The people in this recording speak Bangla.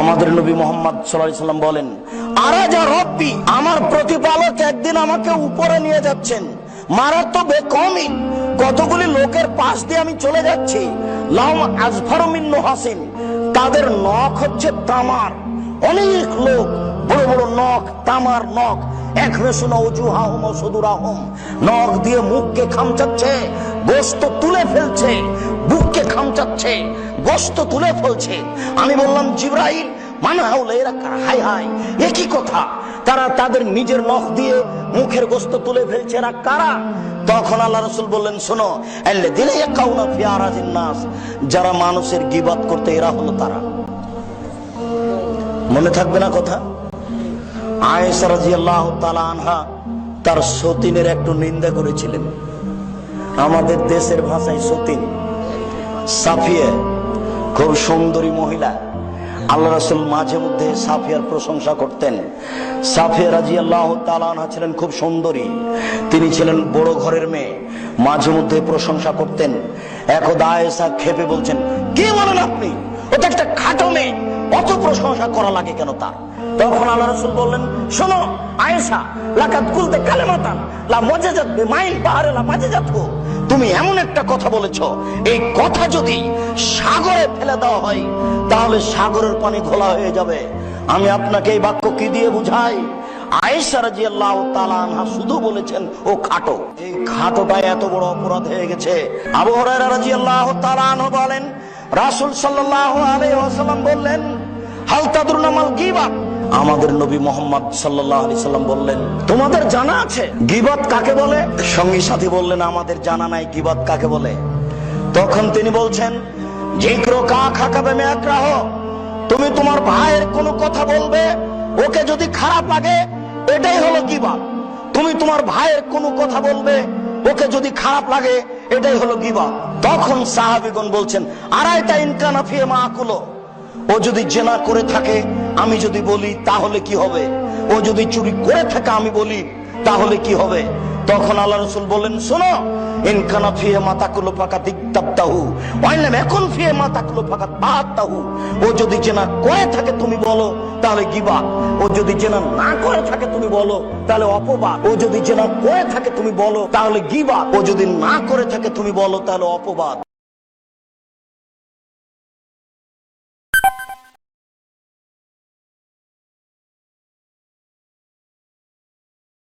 আমাদের নবী মোহাম্মদ সাল্লাম বলেন আরাজা রব্বি, আমার প্রতিপালক একদিন আমাকে উপরে নিয়ে যাচ্ছেন। কতগুলি লোকের পাশ দিয়ে আমি চলে যাচ্ছি। লাম তাদের নখ হচ্ছে তামার। অনেক লোক, বড় বড় নখ, তামার নখ। এক মেশুন অজুহাহম নখ দিয়ে মুখকে খামচাচ্ছে, গোস্ত তুলে ফেলছে, বুককে খামচাচ্ছে। গোস্ত তুলে ফেলছে। আমি বললাম, জিব্রাইল মানে হাউলে, এরা? হাই হাই একই কথা? তারা তাদের নিজের নখ দিয়ে মুখের গোস্ত তুলে ফেলছে, এরা কারা? তখন আল্লাহ রসুল বললেন, শোনো দিলে নাস, যারা মানুষের গিবাদ করতে, এরা হলো তারা। মনে থাকবে না কথা? আনহা তার সতীনের একটু নিন্দা করেছিলেন। আমাদের দেশের ভাষায় সতীন, সাফিয়া খুব সুন্দরী মহিলা। আল্লাহ রাসুল মাঝে মধ্যে সাফিয়ার প্রশংসা করতেন। সাফিয়া রাজি আল্লাহ তালানা ছিলেন খুব সুন্দরী। তিনি ছিলেন বড় ঘরের মেয়ে। মাঝে মধ্যে প্রশংসা করতেন। একদা এসা খেপে বলছেন, কে বলেন আপনি? ওটা একটা খাটো মেয়ে। অত প্রশংসা করা লাগে কেন তার? তখন আল্লাহ রসুল বললেন, শোনো, আয়েশা লাকাত কুলতে কালেমাতান, লা মজাজাত বে মাইল পাহাড়ে লা মাজাজাত তুমি এমন একটা কথা বলেছ, এই কথা যদি সাগরে ফেলে দেওয়া হয়, তাহলে সাগরের পানি ঘোলা হয়ে যাবে। আমি আপনাকে এই বাক্য কি দিয়ে বুঝাই? আয়েশা রাদিয়াল্লাহু আল্লাহ আনহা শুধু বলেছেন, ও খাটো। এই খাটোটা এত বড় অপরাধ হয়ে গেছে। আবু হুরায়রা রাদিয়াল্লাহু তাআলা আনহু বলেন, রাসূল আলাইহি ওয়াসাল্লাম বললেন হাল তাদরুনা মাল আমাদের নবী মোহাম্মদ সাল্লাম বললেন, তোমাদের জানা আছে? গীবাত কাকে বলে? সঙ্গী সাথী বললেন, আমাদের জানা নাই, গীবাত কাকে বলে? তখন তিনি বলছেন তুমি তোমার ভাইয়ের কোনো কথা বলবে, ওকে যদি খারাপ লাগে, এটাই হলো গীবাত। তুমি তোমার ভাইয়ের কোনো কথা বলবে, ওকে যদি খারাপ লাগে, এটাই হলো গিবাত। তখন সাহাবিগণ বলছেন আড়াইটা ইনকানা ফিয়ে মা আকুলো? ও যদি জেনা করে থাকে, আমি যদি বলি, তাহলে কি হবে? ও যদি চুরি করে থাকে, আমি বলি, তাহলে কি হবে? তখন আল্লাহ রসুল বললেন, শোনো ফিয়ে এখন ফিয়ে ও যদি করে থাকে, তুমি বলো, তাহলে গিবা ও যদি জেনা না করে থাকে, তুমি বলো, তাহলে অপবাদ। ও যদি করে থাকে, তুমি বলো, তাহলে গিবা ও যদি না করে থাকে, তুমি বলো, তাহলে অপবাদ।